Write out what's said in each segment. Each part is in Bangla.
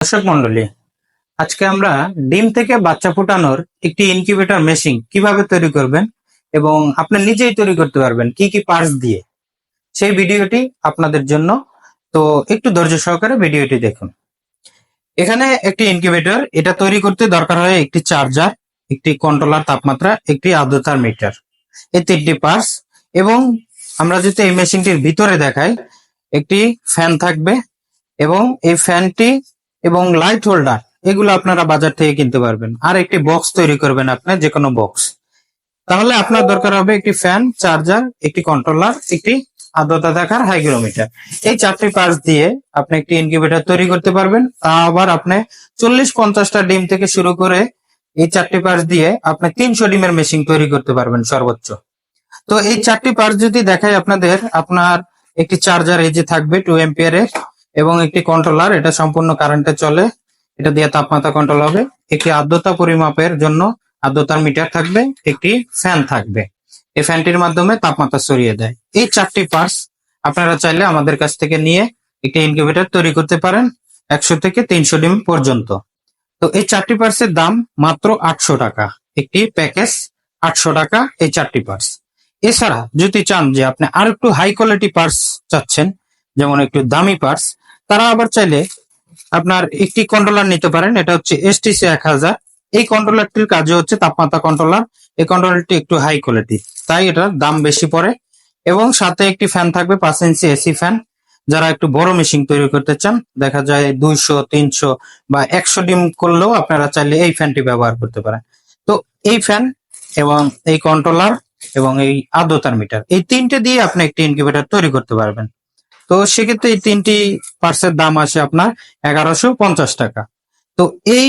দর্শক মন্ডলী আজকে আমরা ডিম থেকে বাচ্চা ফোটানোর একটি ইনকিউবেটর মেশিন কীভাবে তৈরি করবেন এবং আপনি নিজেই তৈরি করতে পারবেন কি কি পার্টস দিয়ে। সেই ভিডিওটি আপনাদের জন্য। তো একটু ধৈর্য সহকারে ভিডিওটি দেখুন। এখানে একটি ইনকিউবেটর এটা তৈরি করতে দরকার হয় একটি চার্জার একটি কন্ট্রোলার তাপমাত্রা, একটি আর্দ্রতার মিটার এই তিনটি পার্টস এবং আমরা যদি এই মেশিনটির ভিতরে দেখাই, একটি ফ্যান থাকবে এবং এই ফ্যানটি এবং লাইট হোল্ডার এগুলো আপনারা বাজার থেকে কিনতে পারবেন। আর একটি বক্স তৈরি করবেন আপনি যে কোনো বক্স তাহলে আপনার দরকার হবে একটি ফ্যান চার্জার একটি কন্ট্রোলার একটি আর্দ্রতা দেখার হাইগ্রোমিটার এই চারটি পার্টস দিয়ে আপনি একটি ইনকিউবেটর তৈরি করতে পারবেন। তা আবার আপনি চল্লিশ পঞ্চাশটা ডিম থেকে শুরু করে এই চারটি পার্টস দিয়ে আপনি তিনশো ডিমের মেশিন তৈরি করতে পারবেন সর্বোচ্চ। তো এই চারটি পার্টস যদি দেখাই আপনাদের, আপনার একটি চার্জার এই যে থাকবে টু এম্পিয়ারের এবং একটি কন্ট্রোলার এটা সম্পূর্ণ কারেন্টে চলে। এটা দিয়ে তাপমাত্রা কন্ট্রোল হবে। একটি আর্দ্রতা পরিমাপের জন্য আর্দ্রতার মিটার থাকবে, একটি ফ্যান থাকবে। এই ফ্যানটির মাধ্যমে তাপমাত্রা সরিয়ে দেয়। এই চারটি পার্টস আপনারা চাইলে আমাদের কাছ থেকে নিয়ে একটি ইনকিউবেটর তৈরি করতে পারেন, একশো থেকে তিনশো ডিম পর্যন্ত। তো এই চারটি পার্টসের দাম মাত্র আটশো টাকা। একটি প্যাকেজ আটশো টাকা এই চারটি পার্টস এছাড়া যদি চান যে আপনি আর একটু হাই কোয়ালিটি পার্টস চাচ্ছেন, যেমন একটু দামি পার্টস তারা আবার চাইলে আপনার একটি কন্ট্রোলার নিতে পারেন। এটা হচ্ছে এসটিসি এক হাজার। এই কন্ট্রোলারটির কাজে হচ্ছে তাপমাত্রা কন্ট্রোলার এই কন্ট্রোলারটি একটু হাই কোয়ালিটি তাই এটার দাম বেশি পড়ে। এবং সাথে একটি ফ্যান থাকবে পাঁচ ইঞ্চি এসি ফ্যান যারা একটু বড় মেশিন তৈরি করতে চান, দেখা যায় দুইশো, তিনশো বা একশো ডিম করলেও আপনারা চাইলে এই ফ্যানটি ব্যবহার করতে পারেন। তো এই ফ্যান এবং এই কন্ট্রোলার এবং এই আর্দ্রতার মিটার এই তিনটে দিয়ে আপনি একটি ইনকিউবেটর তৈরি করতে পারবেন। তো সেক্ষেত্রে এই তিনটি পার্টসের দাম আসে আপনার এগারোশো পঞ্চাশ টাকা। তো এই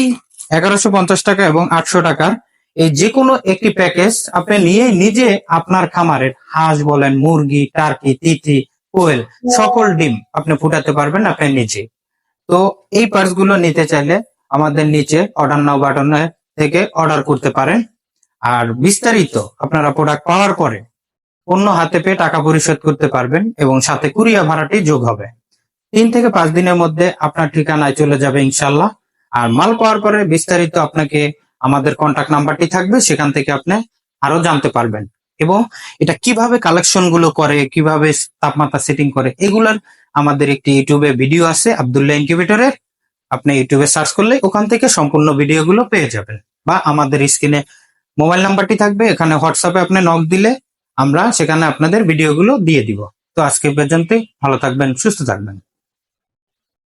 এগারোশো পঞ্চাশ টাকা এবং আটশো টাকার এই যে কোনো একটি প্যাকেজ আপনি নিয়ে নিজে আপনার খামারের হাঁস বলেন, মুরগি, টার্কি, তিতি, কোয়েল সকল ডিম আপনি ফুটাতে পারবেন আপনি নিজে। তো এই পার্টসগুলো নিতে চাইলে আমাদের নিচে অর্ডার নাও বাটনে থেকে অর্ডার করতে পারেন। আর বিস্তারিত আপনারা প্রোডাক্ট পাওয়ার পরে অন্য হাতে পেয়ে টাকা পরিশোধ করতে পারবেন এবং সাথে কুরিয়া ভাড়াটি যোগ হবে। তিন থেকে পাঁচ দিনের মধ্যে আপনার ঠিকানায় চলে যাবে ইনশাল্লাহ আর মাল পাওয়ার পরে বিস্তারিত আপনাকে আমাদের কন্ট্যাক্ট নাম্বারটি থাকবে, সেখান থেকে আপনি আরও জানতে পারবেন। এবং এটা কীভাবে কালেকশনগুলো করে, কীভাবে তাপমাত্রা সেটিং করে, এগুলার আমাদের একটি ইউটিউবে ভিডিও আছে, আবদুল্লাহ ইনকিউবেটরের আপনি ইউটিউবে সার্চ করলে ওখান থেকে সম্পূর্ণ ভিডিওগুলো পেয়ে যাবেন। বা আমাদের স্ক্রিনে মোবাইল নাম্বারটি থাকবে, এখানে হোয়াটসঅ্যাপে আপনি নক দিলে আমরা সেখানে আপনাদের ভিডিওগুলো দিয়ে দিব। তো আজকে পর্যন্তই ভালো থাকবেন সুস্থ থাকবেন।